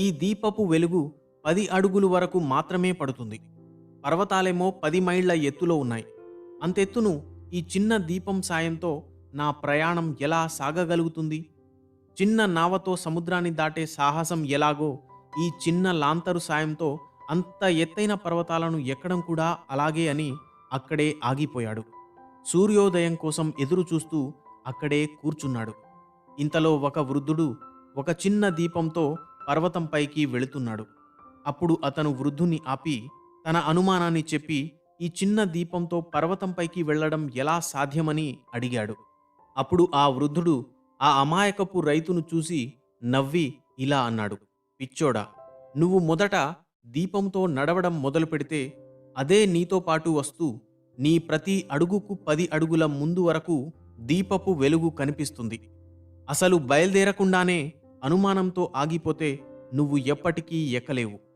ఈ దీపపు వెలుగు పది అడుగులు వరకు మాత్రమే పడుతుంది. పర్వతాలేమో పది మైళ్ళ ఎత్తులో ఉన్నాయి. అంతెత్తును ఈ చిన్న దీపం సాయంతో నా ప్రయాణం ఎలా సాగగలుగుతుంది? చిన్న నావతో సముద్రాన్ని దాటే సాహసం ఎలాగో ఈ చిన్న లాంతరు సాయంతో అంత ఎత్తైన పర్వతాలను ఎక్కడం కూడా అలాగే అని అక్కడే ఆగిపోయాడు. సూర్యోదయం కోసం ఎదురు చూస్తూ అక్కడే కూర్చున్నాడు. ఇంతలో ఒక వృద్ధుడు ఒక చిన్న దీపంతో పర్వతంపైకి వెళుతున్నాడు. అప్పుడు అతను వృద్ధుని ఆపి తన అనుమానాన్ని చెప్పి ఈ చిన్న దీపంతో పర్వతంపైకి వెళ్ళడం ఎలా సాధ్యమని అడిగాడు. అప్పుడు ఆ వృద్ధుడు ఆ అమాయకపు రైతును చూసి నవ్వి ఇలా అన్నాడు. పిచ్చోడా నువ్వు మొదట దీపంతో నడవడం మొదలు పెడితే అదే నీతో పాటు వస్తూ నీ ప్రతి అడుగుకు పది అడుగుల ముందు వరకు దీపపు వెలుగు కనిపిస్తుంది. అసలు బయలుదేరకుండానే అనుమానంతో ఆగిపోతే నువ్వు ఎప్పటికీ ఎక్కలేవు.